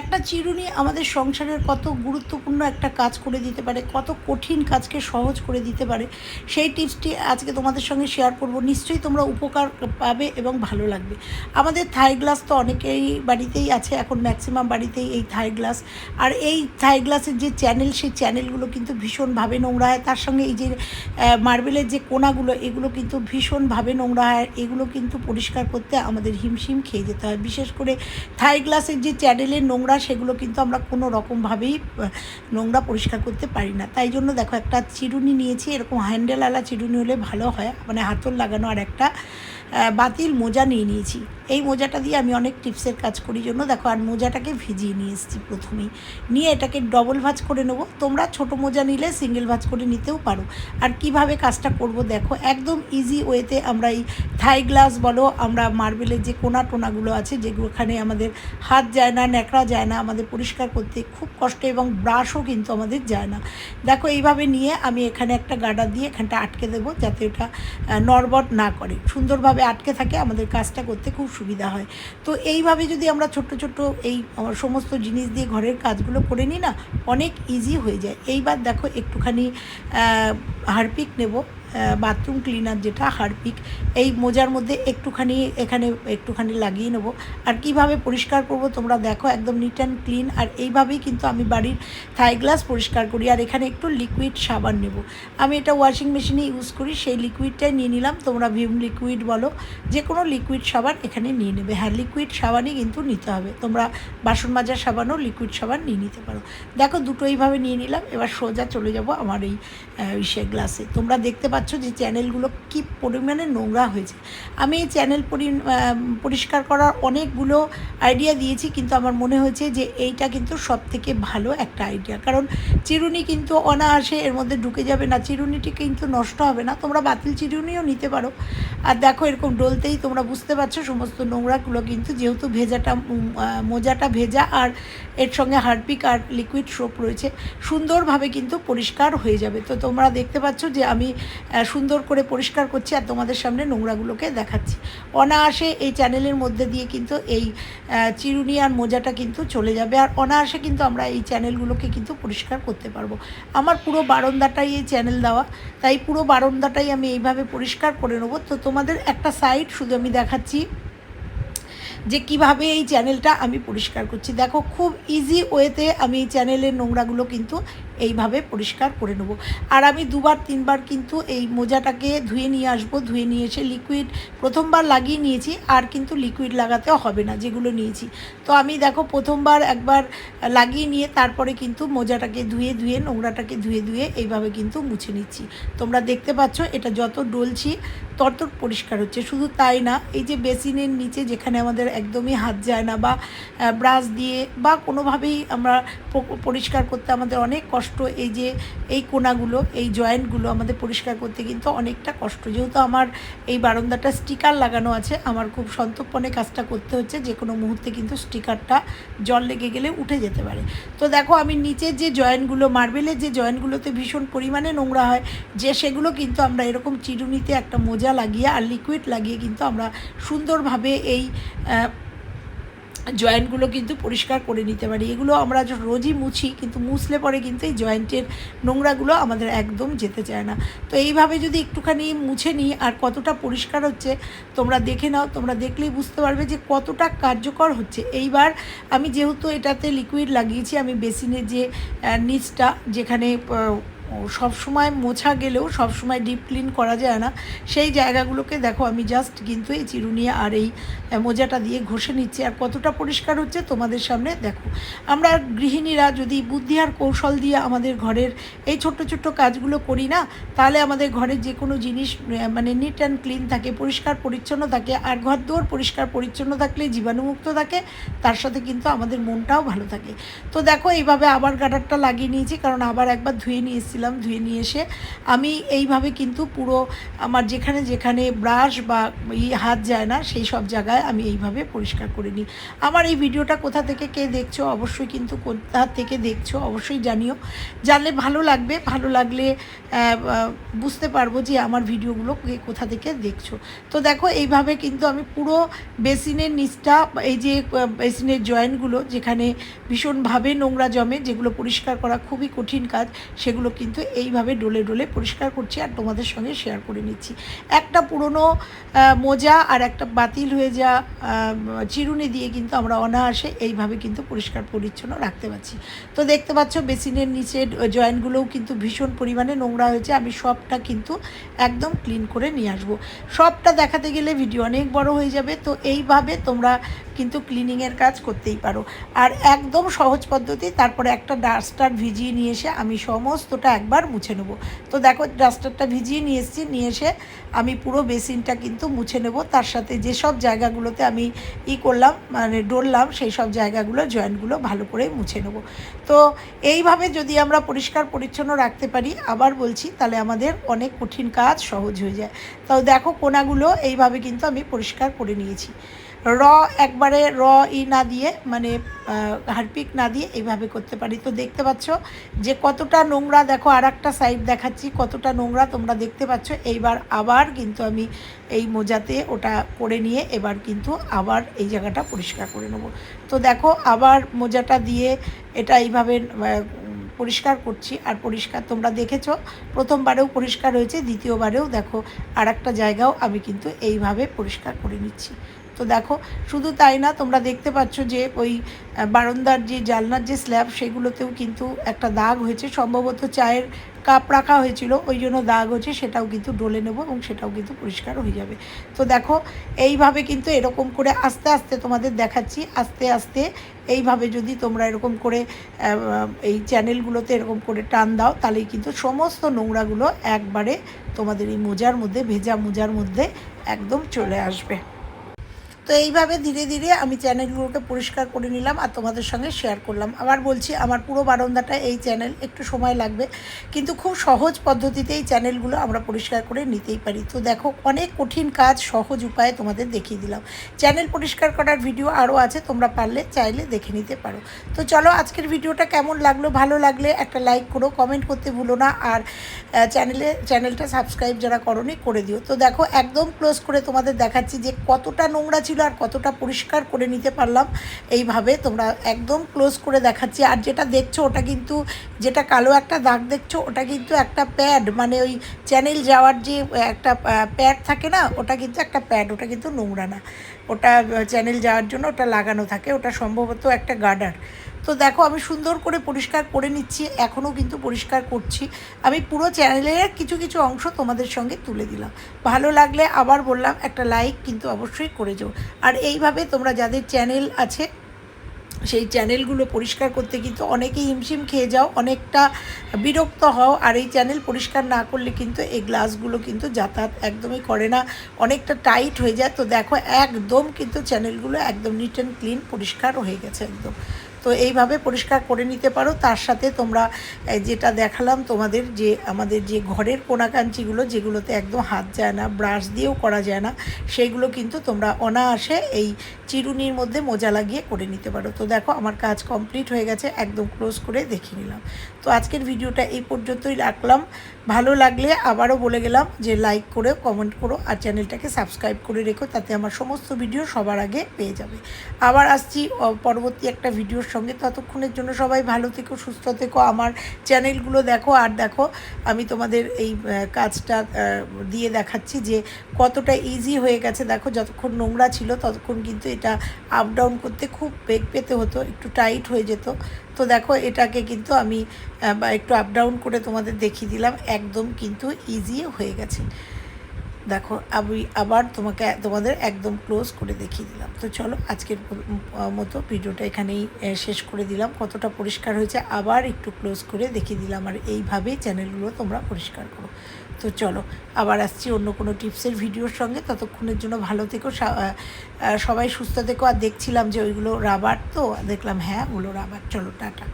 একটা চিরুনি আমাদের সংসারের কত গুরুত্বপূর্ণ একটা কাজ করে দিতে পারে, কত কঠিন কাজকে সহজ করে দিতে পারে, সেই টিপসটি আজকে তোমাদের সঙ্গে শেয়ার করব। নিশ্চয়ই তোমরা উপকার পাবে এবং ভালো লাগবে। আমাদের থাই গ্লাস তো অনেকেই বাড়িতেই আছে, এখন ম্যাক্সিমাম বাড়িতেই এই থাই গ্লাস আর এই থাই গ্লাসের যে চ্যানেল সেই চ্যানেলগুলো কিন্তু ভীষণভাবে নোংরা হয়। তার সঙ্গে এই যে মার্বেলের যে কোনাগুলো, এগুলো কিন্তু ভীষণভাবে নোংরা হয়। এগুলো কিন্তু পরিষ্কার করতে আমাদের হিমশিম খেয়ে যেতে হয়। বিশেষ করে থাই গ্লাসের যে চ্যানেলের নোংরা সেগুলো কিন্তু আমরা কোনো রকমভাবেই নোংরা পরিষ্কার করতে পারি না। তাই জন্য দেখো একটা চিরুনি নিয়েছি, এরকম হ্যান্ডেলওয়ালা চিরুনি হলে ভালো হয়। মানে হাতল লাগানো আর একটা বাতিল মোজা নিয়ে নিয়েছি। এই মোজাটা দিয়ে আমি অনেক টিপসের কাজ করি জন্য। দেখো, আর মোজাটাকে ভিজিয়ে নিয়ে এসেছি প্রথমেই। নিয়ে এটাকে ডবল ভাজ করে নেব। তোমরা ছোট মোজা নিলে সিঙ্গেল ভাজ করে নিতেও পারো। আর কীভাবে কাজটা করব দেখো, একদম ইজি ওয়েতে আমরা এই থাই গ্লাস বলো, আমরা মার্বেলের যে কোনা টোনাগুলো আছে যেগুলো যেগুলোখানে আমাদের হাত যায় না, ন্যাকড়া যায় না, আমাদের পরিষ্কার করতে খুব কষ্ট এবং ব্রাশও কিন্তু আমাদের যায় না। দেখো, এইভাবে নিয়ে আমি এখানে একটা গার্ডার দিয়ে এখানটা আটকে দেবো যাতে ওটা নরবট না করে। সুন্দরভাবে আটকে থাকে আমাদের কাজটা করতে, খুব সুবিধা হয়। তো এইভাবে যদি আমরা ছোট্ট ছোট্ট এই সমস্ত জিনিস দিয়ে ঘরের কাজগুলো করে নিই না, অনেক ইজি হয়ে যায়। এইবার দেখো একটুখানি হারপিক নেব। বাথরুম ক্লিনার যেটা, হারপিক, এই মোজার মধ্যে একটুখানি, এখানে একটুখানি লাগিয়ে নেব। আর কীভাবে পরিষ্কার করব তোমরা দেখো, একদম নিট অ্যান্ড ক্লিন আর এইভাবেই কিন্তু আমি বাড়ির থাই গ্লাস পরিষ্কার করি। আর এখানে একটু লিকুইড সাবান নেব। আমি এটা ওয়াশিং মেশিনে ইউজ করি, সেই লিকুইডটাই নিয়ে নিলাম। তোমরা ভিম লিকুইড বলো যে কোনো লিকুইড সাবান এখানে নিয়ে নেবে। হ্যাঁ লিকুইড সাবানই কিন্তু নিতে হবে। তোমরা বাসন মাজার সাবানও লিকুইড সাবান নিয়ে নিতে পারো। দেখো, দুটো এইভাবে নিয়ে নিলাম। এবার সোজা চলে যাব আমার এই ইসে গ্লাসে তোমরা দেখতে পাচ্ছ যে চ্যানেলগুলো কি পরিমাণে নোংরা হয়েছে। আমি এই চ্যানেল পরিষ্কার করার অনেকগুলো আইডিয়া দিয়েছি, কিন্তু আমার মনে হয়েছে যে এইটা কিন্তু সব থেকে ভালো একটা আইডিয়া কারণ চিরুনি কিন্তু অনায়াসে এর মধ্যে ঢুকে যাবে না, চিরুনিটি কিন্তু নষ্ট হবে না। তোমরা বাতিল চিরুনিও নিতে পারো। আর দেখো এরকম ডলতেই তোমরা বুঝতে পারছ সমস্ত নোংরাগুলো কিন্তু যেহেতু ভেজাটা মোজাটা ভেজা আর এর সঙ্গে হারপিক আর লিকুইড সোপ রয়েছে, সুন্দরভাবে কিন্তু পরিষ্কার হয়ে যাবে। তো তোমরা দেখতে পাচ্ছ যে আমি সুন্দর করে পরিষ্কার করছি আর তোমাদের সামনে নোংরাগুলোকে দেখাচ্ছি। অনায়াসে এই চ্যানেলের মধ্যে দিয়ে কিন্তু এই চিরুনি আর মোজাটা কিন্তু চলে যাবে আর অনায়াসে কিন্তু আমরা এই চ্যানেলগুলোকে কিন্তু পরিষ্কার করতে পারব। আমার পুরো বারান্দাটাই এই চ্যানেল দেওয়া, তাই পুরো বারান্দাটাই আমি এইভাবে পরিষ্কার করে নেব। তো তোমাদের একটা সাইড শুধু আমি দেখাচ্ছি যে কীভাবে এই চ্যানেলটা আমি পরিষ্কার করছি। দেখো, খুব ইজি ওয়েতে আমি এই চ্যানেলের নোংরাগুলো কিন্তু এইভাবে পরিষ্কার করে নেব। আর আমি দুবার, তিনবার কিন্তু এই মোজাটাকে ধুয়ে নিয়ে আসব, ধুয়ে নিয়ে এসে লিকুইড প্রথমবার লাগিয়ে নিয়েছি, আর কিন্তু লিকুইড লাগাতে হবে না, যেগুলো নিয়েছি। তো আমি দেখো প্রথমবার একবার লাগিয়ে নিয়ে তারপরে কিন্তু মোজাটাকে ধুয়ে ধুয়ে, নোংরাটাকে ধুয়ে ধুয়ে এইভাবে কিন্তু মুছে নিচ্ছি। তোমরা দেখতে পাচ্ছ এটা যত ডলছি তত পরিষ্কার হচ্ছে। শুধু তাই না, এই যে বেসিনের নিচে যেখানে আমাদের একদমই হাত যায় না বা ব্রাশ দিয়ে বা কোনোভাবেই আমরা পরিষ্কার করতে আমাদের অনেক কষ্ট এই যে এই কোনাগুলো, এই জয়েন্টগুলো আমাদের পরিষ্কার করতে কিন্তু অনেকটা কষ্ট। যেহেতু আমার এই বারান্দাটা স্টিকার লাগানো আছে, আমার খুব সন্তর্পণে কাজটা করতে হচ্ছে, যে কোনো মুহূর্তে কিন্তু স্টিকারটা জল লেগে গেলে উঠে যেতে পারে। তো দেখো, আমি নিচের যে জয়েন্টগুলো মার্বেলের যে জয়েন্টগুলোতে ভীষণ পরিমাণে নোংরা হয়, যে সেগুলো কিন্তু আমরা এরকম চিরুনিতে একটা মোজা লাগিয়ে আর লিকুইড লাগিয়ে কিন্তু আমরা সুন্দরভাবে এই জয়েন্টগুলো কিন্তু পরিষ্কার করে নিতে পারি। এগুলো আমরা রোজই মুছি, কিন্তু মুছলে পরে কিন্তু এই জয়েন্টের নোংরাগুলো আমাদের একদম যেতে চায় না। তো এইভাবে যদি একটুখানি মুছে নিই আর কতটা পরিষ্কার হচ্ছে, তোমরা দেখে নাও। তোমরা দেখলেই বুঝতে পারবে যে কতটা কার্যকর হচ্ছে। এইবার আমি যেহেতু এটাতে লিকুইড লাগিয়েছি, আমি বেসিনের যে নিচটা যেখানে সব সময় মোছা গেলেও সব সময় ডিপ ক্লিন করা যায় না। সেই জায়গাগুলোকে দেখো, আমি জাস্ট কিন্তু এই চিরুনি আর এই মোজাটা দিয়ে ঘষে নিচ্ছি। আর কতটা পরিষ্কার হচ্ছে তোমাদের সামনে দেখো। আমরা গৃহিণীরা যদি বুদ্ধি আর কৌশল দিয়ে আমাদের ঘরের এই ছোট্ট ছোট্ট কাজগুলো করি না, তাহলে আমাদের ঘরের যে কোনো জিনিস মানে নিট অ্যান্ড ক্লিন থাকে, পরিষ্কার পরিচ্ছন্ন থাকে। আর ঘর দুয়ার পরিষ্কার পরিচ্ছন্ন থাকলে জীবাণুমুক্ত থাকে। তার সাথে কিন্তু আমাদের মনটাও ভালো থাকে। তো দেখো, এইভাবে আবার গাডারটা লাগিয়ে নিয়েছি, কারণ আবার একবার ধুয়ে নিয়ে এসেছি ধুয়ে নিয়ে এসে, আমি এইভাবে কিন্তু পুরো আমার যেখানে যেখানে ব্রাশ বা ই হাত যায় না, সেই সব জায়গায় আমি এইভাবে পরিষ্কার করে নিই। আমার এই ভিডিওটা কোথা থেকে কে দেখছ অবশ্যই কিন্তু কোথা থেকে দেখছ অবশ্যই জানিও। জানলে ভালো লাগবে, ভালো লাগলে বুঝতে পারব যে আমার ভিডিওগুলো কোথা থেকে দেখছ। তো দেখো, এইভাবে কিন্তু আমি পুরো বেসিনের নিচটা, এই যে বেসিনের জয়েন্টগুলো যেখানে ভীষণভাবে নোংরা জমে, যেগুলো পরিষ্কার করা খুবই কঠিন কাজ, সেগুলো কিন্তু এইভাবে ডলে ডলে পরিষ্কার করছি আর তোমাদের সঙ্গে শেয়ার করে নিচ্ছি। একটা পুরনো মোজা আর একটা বাতিল হয়ে যা চিরুনি দিয়ে কিন্তু আমরা অনায়াসে এইভাবে কিন্তু পরিষ্কার পরিচ্ছন্ন রাখতে পারছি। তো দেখতে পাচ্ছ, বেসিনের নিচে জয়েন্টগুলোও কিন্তু ভীষণ পরিমাণে নোংরা হয়েছে। আমি সবটা কিন্তু একদম ক্লিন করে নিয়ে আসব। সবটা দেখাতে গেলে ভিডিও অনেক বড় হয়ে যাবে। তো এইভাবে তোমরা কিন্তু ক্লিনিংয়ের কাজ করতেই পারো। আর একদম সহজ পদ্ধতি, তারপরে একটা ডাস্টার ভিজিয়ে নিয়ে এসে আমি সমস্তটা একবার মুছে নেব। তো দেখো, ডাস্টারটা ভিজিয়ে নিয়ে এসেছি, নিয়ে এসে আমি পুরো বেসিনটা কিন্তু মুছে নেব। তার সাথে যেসব জায়গাগুলোতে আমি ই করলাম মানে ডললাম সেই সব জায়গাগুলো, জয়েন্টগুলো ভালো করে মুছে নেব। তো এইভাবে যদি আমরা পরিষ্কার পরিচ্ছন্ন রাখতে পারি, আবার বলছি, তাহলে আমাদের অনেক কঠিন কাজ সহজ হয়ে যায়। তো দেখো, কোনাগুলো এইভাবে কিন্তু আমি পরিষ্কার করে নিয়েছি। র একবারে র, ই না দিয়ে মানে হারপিক না দিয়ে এইভাবে করতে পারি। তো দেখতে পাচ্ছ যে কতটা নোংরা, দেখো আর একটা সাইড দেখাচ্ছি, কতটা নোংরা তোমরা দেখতে পাচ্ছ। এইবার আবার কিন্তু আমি এই মোজাতে ওটা করে নিয়ে এবার কিন্তু আবার এই জায়গাটা পরিষ্কার করে নেব। তো দেখো আবার মোজাটা দিয়ে এটা এইভাবে পরিষ্কার করছি। আর পরিষ্কার তোমরা দেখেছ, প্রথমবারেও পরিষ্কার হয়েছে, দ্বিতীয়বারেও দেখো আর একটা জায়গাও আমি কিন্তু এইভাবে পরিষ্কার করে নিচ্ছি। তো দেখো, শুধু তাই না, তোমরা দেখতে পাচ্ছ যে ওই বারান্দার যে জালনার যে স্ল্যাব সেগুলোতেও কিন্তু একটা দাগ হয়েছে। সম্ভবত চায়ের কাপ রাখা হয়েছিল, ওই জন্য দাগ হয়েছে, সেটাও কিন্তু ডলে নেব এবং সেটাও কিন্তু পরিষ্কার হয়ে যাবে। তো দেখো, এইভাবে কিন্তু এরকম করে আস্তে আস্তে তোমাদের দেখাচ্ছি, আস্তে আস্তে এইভাবে যদি তোমরা এরকম করে এই চ্যানেলগুলোতে এরকম করে টান দাও, তাহলেই কিন্তু সমস্ত নোংরাগুলো একবারে তোমাদের এই মোজার মধ্যে, ভেজা মোজার মধ্যে একদম চলে আসবে। তো এইভাবে ধীরে ধীরে আমি চ্যানেলগুলোকে পরিষ্কার করে নিলাম আর তোমাদের সঙ্গে শেয়ার করলাম। আবার বলছি, আমার পুরো বারান্দাটা এই চ্যানেল একটু সময় লাগবে, কিন্তু খুব সহজ পদ্ধতিতে এই চ্যানেলগুলো আমরা পরিষ্কার করে নিতেই পারি। তো দেখো, অনেক কঠিন কাজ, সহজ উপায়ে তোমাদের দেখিয়ে দিলাম। চ্যানেল পরিষ্কার করার ভিডিও আরও আছে, তোমরা পারলে, চাইলে দেখে নিতে পারো। তো চলো, আজকের ভিডিওটা কেমন লাগল? ভালো লাগলে একটা লাইক করো কমেন্ট করতে ভুলো না, আর চ্যানেলে চ্যানেলটা সাবস্ক্রাইব যারা করনি, করে দিও। তো দেখো, একদম ক্লোজ করে তোমাদের দেখাচ্ছি যে কতটা নোংরা ছিল আর কতটা পরিষ্কার করে নিতে পারলাম, এইভাবে তোমরা একদম ক্লোজ করে দেখাচ্ছি। আর যেটা দেখছ, ওটা কিন্তু যেটা কালো একটা দাগ দেখছ, ওটা কিন্তু একটা প্যাড মানে ওই চ্যানেল যাওয়ার যে একটা প্যাড থাকে না, ওটা কিন্তু একটা প্যাড ওটা কিন্তু নোংরা না। ওটা চ্যানেল যাওয়ার জন্য ওটা লাগানো থাকে, ওটা সম্ভবত একটা গার্ডার তো দেখো, আমি সুন্দর করে পরিষ্কার করে নিচ্ছি, এখনও কিন্তু পরিষ্কার করছি। আমি পুরো চ্যানেলের কিছু কিছু অংশ তোমাদের সঙ্গে তুলে দিলাম। ভালো লাগলে আবার বললাম, একটা লাইক কিন্তু অবশ্যই করে যাও। আর এইভাবে তোমরা যাদের চ্যানেল আছে, সেই চ্যানেলগুলো পরিষ্কার করতে কিন্তু অনেকেই হিমশিম খেয়ে যাও, অনেকটা বিরক্ত হও। আর এই চ্যানেল পরিষ্কার না করলে কিন্তু এই গ্লাসগুলো কিন্তু যাতায়াত একদমই করে না, অনেকটা টাইট হয়ে যায়। তো দেখো, একদম কিন্তু চ্যানেলগুলো একদম নিট অ্যান্ড ক্লিন পরিষ্কার হয়ে গেছে একদম। তো এইভাবে পরিষ্কার করে নিতে পারো। তার সাথে তোমরা যেটা দেখালাম তোমাদের যে আমাদের যে ঘরের কোনাকাঞ্চিগুলো, যেগুলোতে একদম হাত যায় না, ব্রাশ দিয়েও করা যায় না, সেইগুলো কিন্তু তোমরা অনায়াসে এই চিরুনির মধ্যে মোজা লাগিয়ে করে নিতে পারো। তো দেখো, আমার কাজ কমপ্লিট হয়ে গেছে, একদম ক্লোজ করে দেখিয়ে নিলাম। তো আজকের ভিডিওটা এই পর্যন্তই রাখলাম। ভালো লাগলে আবারও বলে গেলাম যে লাইক করে, কমেন্ট করো আর চ্যানেলটাকে সাবস্ক্রাইব করে রেখো, তাতে আমার সমস্ত ভিডিও সবার আগে পেয়ে যাবে। আবার আসছি পরবর্তী একটা ভিডিওর সঙ্গে ততক্ষণের জন্য সবাই ভালো থেকো, সুস্থ থেকো, আমার চ্যানেলগুলো দেখো, আর দেখো, আমি তোমাদের এই কাজটা দিয়ে দেখাচ্ছি যে কতটা ইজি হয়ে গেছে। দেখো, যতক্ষণ নোংরা ছিল, ততক্ষণ কিন্তু এটা আপ ডাউন করতে খুব বেগ পেতে হতো, একটু টাইট হয়ে যেত। তো দেখো, এটাকে কিন্তু আমি একটু আপ ডাউন করে তোমাদের দেখিয়ে দিলাম, একদম কিন্তু ইজি হয়ে গেছে। দেখো আমি আবার তোমাকে তোমাদের একদম ক্লোজ করে দেখিয়ে দিলাম। তো চলো, আজকের মতো ভিডিওটা এখানেই শেষ করে দিলাম। কতটা পরিষ্কার হয়েছে আবার একটু ক্লোজ করে দেখিয়ে দিলাম। আর এইভাবেই চ্যানেলগুলো তোমরা পরিষ্কার করো। তো চলো, আবার আসছি অন্য কোনো টিপসের ভিডিওর সঙ্গে। ততক্ষণের জন্য ভালো থেকো সবাই সুস্থ থেকো। আর দেখছিলাম যে ওইগুলো রাবার, তো দেখলাম হ্যাঁ ওগুলো রাবার। চলো, টাটা।